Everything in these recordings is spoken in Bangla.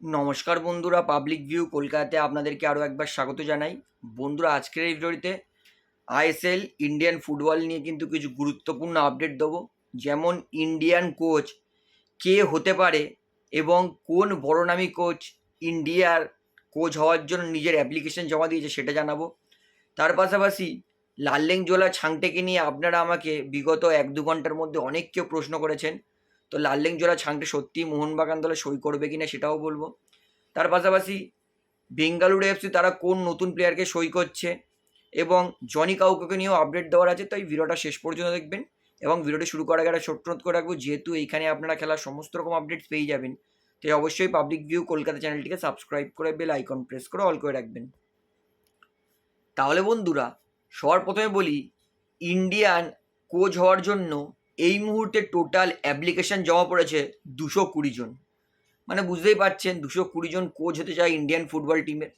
নমস্কার বন্ধুরা পাবলিক ভিউ কলকাতাতে আপনাদেরকে আরও একবার স্বাগত জানাই। বন্ধুরা, আজকের এই ভিডিওটিতে আইএসএল ইন্ডিয়ান ফুটবল নিয়ে কিন্তু কিছু গুরুত্বপূর্ণ আপডেট দেবো। যেমন ইন্ডিয়ান কোচ কে হতে পারে এবং কোন বড়নামী কোচ ইন্ডিয়ার কোচ হওয়ার জন্য নিজের অ্যাপ্লিকেশন জমা দিয়েছে সেটা জানাব। তার পাশাপাশি লাল্লেং জোলা ছাংটেকে নিয়ে আপনারা আমাকে বিগত এক দু ঘণ্টার মধ্যে অনেক কেউ প্রশ্ন করেছেন। তো লাল্লেং জোড়া ছাংটে সত্যি মোহনবাগান দলে সই করবে কিনা সেটাও বলব। তার পাশাপাশি বেঙ্গালুরু এফসি তারা কোন নতুন প্লেয়ারকে সই করছে এবং জনি কাউকে নিয়েও আপডেট দেওয়ার আছে, তাই ভিডিওটা শেষ পর্যন্ত দেখবেন এবং ভিডিওটি শুরু করার আগে একটা ছোট্ট করে রাখব, যেহেতু এইখানে আপনারা খেলার সমস্ত রকম আপডেটস পেয়ে যাবেন, তাই অবশ্যই পাবলিক ভিউ কলকাতা চ্যানেলটিকে সাবস্ক্রাইব করে বেল আইকন প্রেস করে অল করে রাখবেন। তাহলে বন্ধুরা, সবার প্রথমে বলি ইন্ডিয়ান কোচ হওয়ার জন্য এই মুহূর্তে টোটাল অ্যাপ্লিকেশন জমা পড়েছে দুশো কুড়ি জন। মানে বুঝতেই পারছেন, দুশো কুড়ি জন কোচ হতে চায় ইন্ডিয়ান ফুটবল টিমের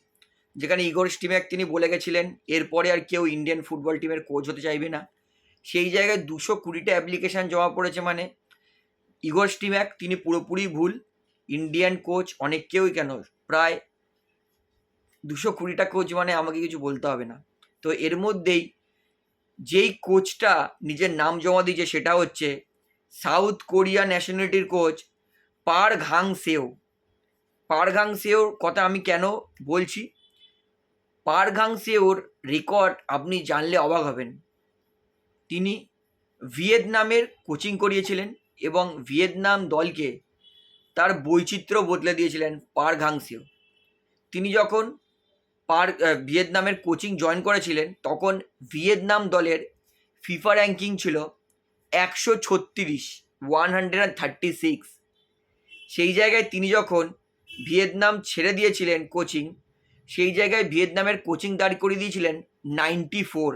যেখানে ইগোর স্টিম্যাক তিনি বলে গেছিলেন, এরপরে আর কেউ ইন্ডিয়ান ফুটবল টিমের কোচ হতে চাইবে না। সেই জায়গায় দুশো কুড়িটা অ্যাপ্লিকেশান জমা পড়েছে মানে ইগোর স্টিম্যাক তিনি পুরোপুরি ভুল ইন্ডিয়ান কোচ অনেক কেউই কেন? প্রায় দুশো কুড়িটা কোচ মানে আমাকে কিছু বলতে হবে না। তো এর মধ্যেই যেই কোচটা নিজের নাম জমা দিয়েছে সেটা হচ্ছে সাউথ কোরিয়া ন্যাশনালিটির কোচ পার ঘাং সেও। পার ঘাং সেওর কথা আমি কেন বলছি? পার ঘাং সেওর রেকর্ড আপনি জানলে অবাক হবেন। তিনি ভিয়েতনামের কোচিং করিয়েছিলেন এবং ভিয়েতনাম দলকে তার বৈচিত্র্য বদলে দিয়েছিলেন পার ঘাং সেও। তিনি যখন পার ভিয়েতনামের কোচিং জয়েন করেছিলেন, তখন ভিয়েতনাম দলের ফিফা র্যাঙ্কিং ছিল একশো ছত্রিশ one hundred and thirty six সেই জায়গায় তিনি যখন ভিয়েতনাম ছেড়ে দিয়েছিলেন কোচিং, সেই জায়গায় ভিয়েতনামের কোচিং দাঁড় করিয়ে দিয়েছিলেন নাইনটি ফোর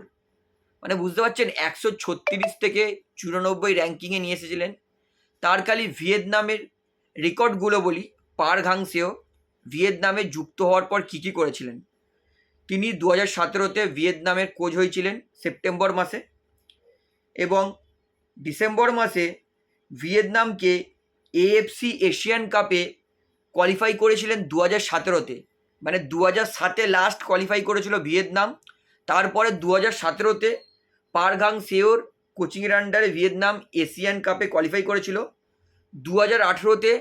মানে বুঝতে পারছেন, একশো ছত্রিশ থেকে চুরানব্বই র্যাঙ্কিংয়ে নিয়ে এসেছিলেন। তার খালি ভিয়েতনামের রেকর্ডগুলো বলি পার ঘাংসেও ভিয়েতনামে যুক্ত হওয়ার পর কী কী করেছিলেন? তিনি দু হাজার সতেরোতে ভিয়েতনামের কোচ হয়েছিলেন সেপ্টেম্বর মাসে এবং ডিসেম্বর মাসে ভিয়েতনামকে এএফসি এশিয়ান কাপে কোয়ালিফাই করেছিলেন দু হাজার সতেরোতে। মানে দু হাজার সাতে লাস্ট কোয়ালিফাই করেছিল ভিয়েতনাম। তারপরে দু হাজার সতেরোতে পারগাং সেওর কোচিংয়ের আন্ডারে ভিয়েতনাম এশিয়ান কাপে কোয়ালিফাই করেছিল। দু হাজার আঠেরোতে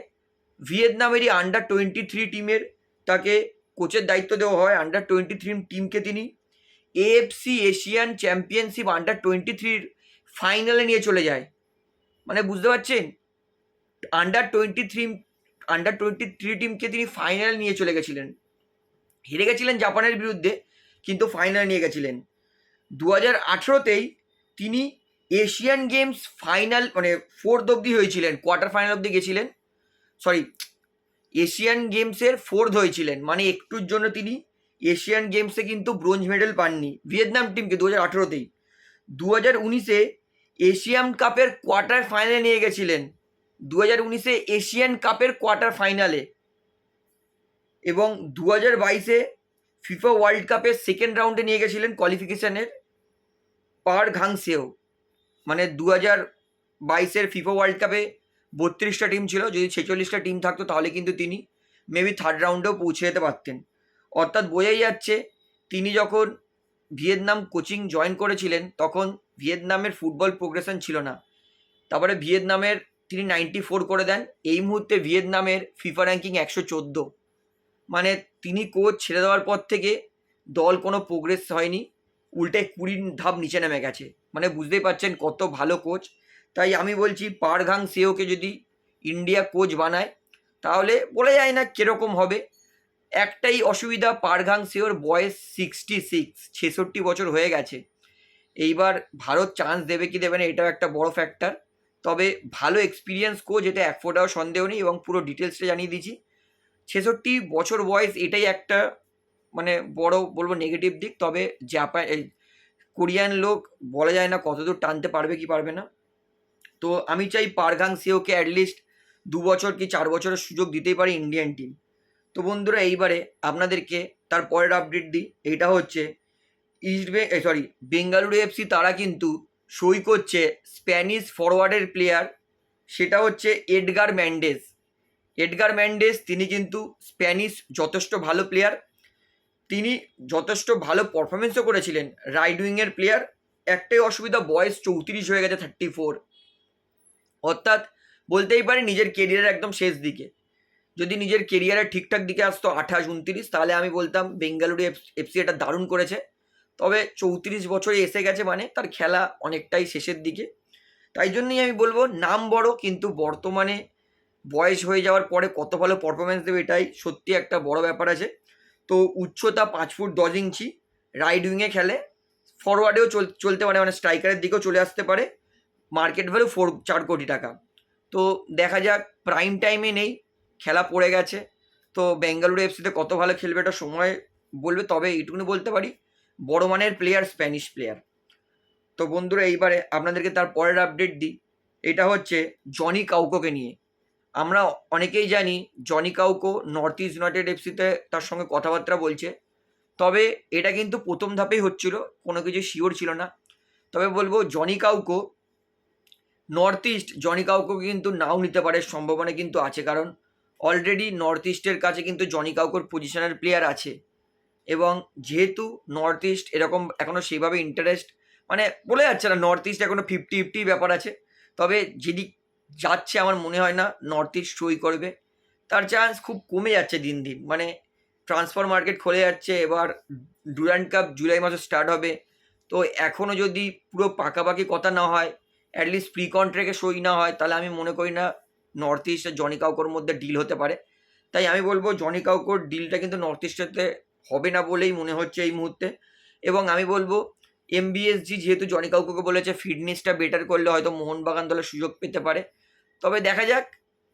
ভিয়েতনামেরই আন্ডার টোয়েন্টি থ্রি টিমের তাকে কোচের দায়িত্ব দেওয়া হয় আন্ডার টোয়েন্টি থ্রি টিমকে তিনি। AFC Asian championship under twenty থ্রির ফাইনালে নিয়ে চলে যায়। মানে বুঝতে পারছেন? Under twenty three under twenty three টিমকে তিনি ফাইনালে নিয়ে চলে গেছিলেন। হেরে গেছিলেন জাপানের বিরুদ্ধে, কিন্তু ফাইনালে নিয়ে গেছিলেন। দু হাজার আঠেরোতেই তিনি এশিয়ান গেমস ফাইনাল মানে ফোর্থ অবধি হয়েছিলেন কোয়ার্টার ফাইনাল অবধি গেছিলেন। সরি এশিয়ান গেমসের ফোর্থ হয়েছিলেন। মানে একটুর জন্য তিনি এশিয়ান গেমসে কিন্তু ব্রোঞ্জ মেডেল পাননি। ভিয়েতনাম টিমকে দু হাজার আঠেরোতেই। দু হাজার উনিশে এশিয়ান কাপের কোয়ার্টার ফাইনালে নিয়ে গেছিলেন। দু হাজার উনিশে এশিয়ান কাপের কোয়ার্টার ফাইনালে এবং দু হাজার বাইশে ফিফা ওয়ার্ল্ড কাপের সেকেন্ড রাউন্ডে নিয়ে গেছিলেন কোয়ালিফিকেশানের পার ঘাংসেও। মানে দু হাজার বাইশের ফিফা ওয়ার্ল্ড কাপে বত্রিশটা টিম ছিল, যদি ছেচল্লিশটা টিম থাকতো তাহলে কিন্তু তিনি মেবি থার্ড রাউন্ডেও পৌঁছে যেতে পারতেন। অর্থাৎ বোঝাই যাচ্ছে, তিনি যখন ভিয়েতনাম কোচিং জয়েন করেছিলেন, তখন ভিয়েতনামের ফুটবল প্রোগ্রেশন ছিল না। তারপরে ভিয়েতনামের তিনি নাইনটি ফোর করে দেন, এই মুহূর্তে ভিয়েতনামের ফিফা র্যাঙ্কিং একশো চোদ্দ। মানে তিনি কোচ ছেড়ে দেওয়ার পর থেকে দল কোনো প্রোগ্রেস হয়নি, উল্টে কুড়ি ধাপ নিচে নেমে গেছে। মানে বুঝতেই পারছেন কত ভালো কোচ তাই আমি বলছি পারঘাং সেওকে যদি ইন্ডিয়া কোচ বানায়, তাহলে বলা যায় না কীরকম হবে। একটাই অসুবিধা পারঘাং সেওর বয়স সিক্সটি সিক্স ছেষট্টি বছর হয়ে গেছে। এইবার ভারত চান্স দেবে কি দেবে না, এটাও একটা বড় ফ্যাক্টর তবে ভালো এক্সপিরিয়েন্স কোচ এটা এক ফোটাও সন্দেহ নেই এবং পুরো ডিটেলসটা জানিয়ে দিয়েছি। ছেষট্টি বছর বয়স, এটাই একটা মানে বড় বলব নেগেটিভ দিক। তবে জাপান কোরিয়ান লোক বলা যায় না কতদূর টানতে পারবে কি পারবে না। তো আমি চাই পারগাং সিওকে অ্যাটলিস্ট দু বছর কি চার বছরের সুযোগ দিতেই পারে ইন্ডিয়ান টিম তো বন্ধুরা, এইবারে আপনাদেরকে তার পরের আপডেট দিই। এইটা হচ্ছে ইস্ট বে সরি বেঙ্গালুরু এফসি তারা কিন্তু সই করছে স্প্যানিশ ফরওয়ার্ডের প্লেয়ার সেটা হচ্ছে এডগার ম্যান্ডেস এডগার ম্যান্ডেস তিনি কিন্তু স্প্যানিশ যথেষ্ট ভালো প্লেয়ার তিনি যথেষ্ট ভালো পারফরমেন্সও করেছিলেন। রাইট উইংয়ের প্লেয়ার একটাই অসুবিধা, বয়স চৌত্রিশ হয়ে গেছে থার্টি ফোর অর্থাৎ বলতেই পারি নিজের কেরিয়ারের একদম শেষ দিকে। যদি নিজের কেরিয়ারের ঠিকঠাক দিকে আসতো আঠাশ, উনত্রিশ, তাহলে আমি বলতাম বেঙ্গালুরু এফসি এটা দারুণ করেছে। তবে চৌত্রিশ বছরে এসে গেছে মানে তার খেলা অনেকটাই শেষের দিকে। তাই জন্যই আমি বলব নাম বড়, কিন্তু বর্তমানে বয়স হয়ে যাওয়ার পরে কত ভালো পারফরমেন্স দেবে এটাই সত্যি একটা বড় ব্যাপার আছে। তো উচ্চতা পাঁচ ফুট দশ ইঞ্চি রাইট উইংয়ে খেলে ফরওয়ার্ডেও চল, চলতে পারে মানে স্ট্রাইকারের দিকেও চলে আসতে পারে। মার্কেট ভ্যালু ফোর, চার কোটি টাকা। তো দেখা যাক প্রাইম টাইমে নেই, খেলা পড়ে গেছে। তো বেঙ্গালুরু এফসিতে কত ভালো খেলবে এটা সময় বলবে, তবে এইটুকুনি বলতে পারি, বড় মানের প্লেয়ার স্প্যানিশ প্লেয়ার তো বন্ধুরা, এইবারে আপনাদেরকে তার পরের আপডেট দিই। এটা হচ্ছে জনি কাউকোকে নিয়ে। আমরা অনেকেই জানি Johnny Kauko north east united এফসিতে তার সঙ্গে কথাবার্তা বলছে। তবে এটা কিন্তু প্রথম ধাপেই হচ্ছিল, কোনো কিছু শিওর ছিল না। তবে বলব Johnny Kauko north east Johnny কাউকোকে কিন্তু নাও নিতে পারে, সম্ভাবনা কিন্তু আছে। কারণ অলরেডি নর্থ ইস্টের কাছে কিন্তু জনি কাউকোর পজিশনের প্লেয়ার আছে। এবং যেহেতু নর্থ ইস্ট এরকম এখনও সেইভাবে ইন্টারেস্ট মানে বলে যাচ্ছে না নর্থ ইস্ট এখনও ফিফটি ফিফটি ব্যাপার আছে। তবে যেদিক যাচ্ছে আমার মনে হয় না নর্থ ইস্ট সই করবে। তার চান্স খুব কমে যাচ্ছে দিন দিন। মানে ট্রান্সফার মার্কেট খুলে যাচ্ছে, এবার ডুরান্ড কাপ জুলাই মাসে স্টার্ট হবে। তো এখনও যদি পুরো পাকাপাকি কথা না হয় অ্যাটলিস্ট প্রি কন্ট্রাক্টে সই না হয়, তাহলে আমি মনে করি না নর্থ ইস্ট আর জনি কাউকোর মধ্যে ডিল হতে পারে। তাই আমি বলব জনি কাউকোর ডিলটা কিন্তু নর্থ ইস্টেতে হবে না বলেই মনে হচ্ছে এই মুহূর্তে। এবং আমি বলব এমবিএসজি যেহেতু জনি কাউকোকে বলেছে ফিটনেসটা বেটার করলে হয়তো মোহনবাগান দলে সুযোগ পেতে পারে। তবে দেখা যাক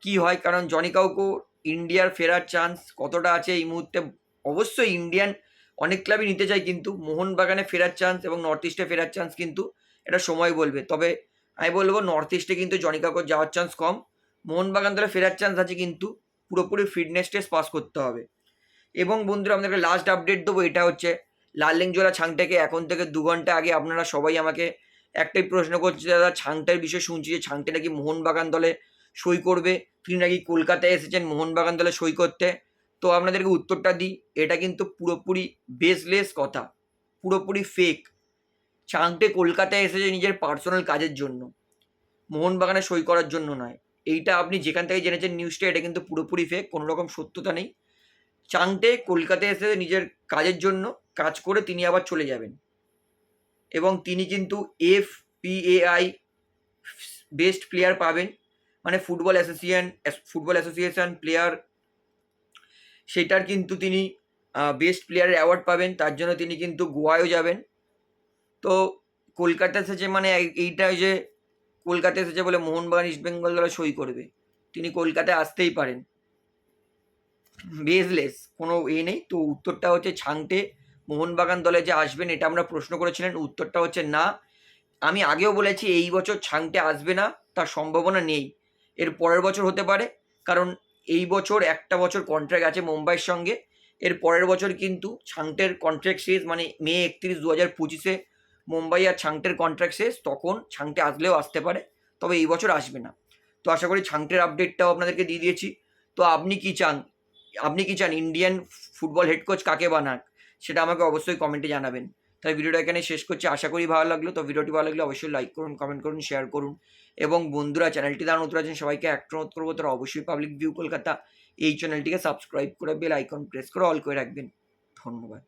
কি হয়, কারণ জনি কাউকো ইন্ডিয়ার ফেরার চান্স কতটা আছে এই মুহূর্তে? অবশ্যই ইন্ডিয়ান অনেক ক্লাবই নিতে চাই কিন্তু, মোহনবাগানে ফেরার চান্স এবং নর্থ ইস্টে ফেরার চান্স কিন্তু এটা সময় বলবে। তবে আমি বলব নর্থ ইস্টে কিন্তু জনি কাউকোর যাওয়ার চান্স কম। মোহনবাগান দলে ফেরার চান্স আছে কিন্তু পুরোপুরি ফিটনেস টেস্ট পাস করতে হবে। এবং বন্ধুরা আপনাদেরকে লাস্ট আপডেট দেবো, এটা হচ্ছে লাললিংজোলা ছাংটাকে এখন থেকে দু ঘণ্টা আগে আপনারা সবাই আমাকে একটাই প্রশ্ন করছে, দাদা, ছাংটার বিষয়ে শুনছি যে ছাংটা নাকি মোহনবাগান দলে সই করবে? তিনি নাকি কলকাতায় এসেছেন মোহনবাগান দলে সই করতে? তো আপনাদেরকে উত্তরটা দিই, এটা কিন্তু পুরোপুরি বেসলেস কথা, পুরোপুরি ফেক চাংটে কলকাতায় এসেছে নিজের পার্সোনাল কাজের জন্য। মোহনবাগানে সই করার জন্য নয়। এইটা আপনি যেখান থেকে জেনেছেন নিউজটা এটা কিন্তু পুরোপুরি ফেক কোনো রকম সত্যতা নেই। চাংটে কলকাতায় এসে নিজের কাজের জন্য, কাজ করে তিনি আবার চলে যাবেন। এবং তিনি কিন্তু এফ পিএআই বেস্ট প্লেয়ার পাবেন। মানে football association football association player সেটার কিন্তু তিনি বেস্ট প্লেয়ারের অ্যাওয়ার্ড পাবেন। তার জন্য তিনি কিন্তু গোয়ায়ও যাবেন। তো কলকাতা এসেছে মানে এই- এইটা যে কলকাতা এসেছে বলে মোহনবাগান ইস্টবেঙ্গল দলে সই করবে। তিনি কলকাতায় আসতেই পারেন। বেসলেস, কোনো এ নেই। তো উত্তরটা হচ্ছে ছাংটে। মোহনবাগান দলে যে আসবেন, এটা আমরা প্রশ্ন করেছিলেন, উত্তরটা হচ্ছে না। আমি আগেও বলেছি, এই বছর ছাংটে আসবে না, তার সম্ভাবনা নেই। এর পরের বছর হতে পারে, কারণ এই বছর একটা বছর কন্ট্রাক্ট আছে মুম্বাইয়ের সঙ্গে। এর পরের বছর কিন্তু ছাংটের কন্ট্রাক্ট শেষ মানে মে একত্রিশ দু হাজার পঁচিশে মুম্বাই আর ছাংটের কন্ট্রাক্ট শেষ, তখন ছাংটে আসলেও আসতে পারে, তবে এই বছর আসবে না। তো আশা করি ছাংটের আপডেটটাও আপনাদেরকে দিয়ে দিয়েছি। তো আপনি কি চান? আপনি কি চান ইন্ডিয়ান ফুটবল হেড কোচ কাকে বানাক? সেটা আমাকে অবশ্যই কমেন্টে জানাবেন। তাই ভিডিওটা এখানে শেষ করছি। আশা করি ভালো লাগল। তো ভিডিওটি ভালো লাগলে অবশ্যই লাইক করুন কমেন্ট করুন শেয়ার করুন। এবং বন্ধুরা চ্যানেলটি যারা নতুন আছেন, সবাইকে একটা অনুরোধ করব, তারা অবশ্যই পাবলিক ভিউ কলকাতা এই চ্যানেলটিকে সাবস্ক্রাইব করে বেল আইকন প্রেস করে অল করে রাখবেন। ধন্যবাদ।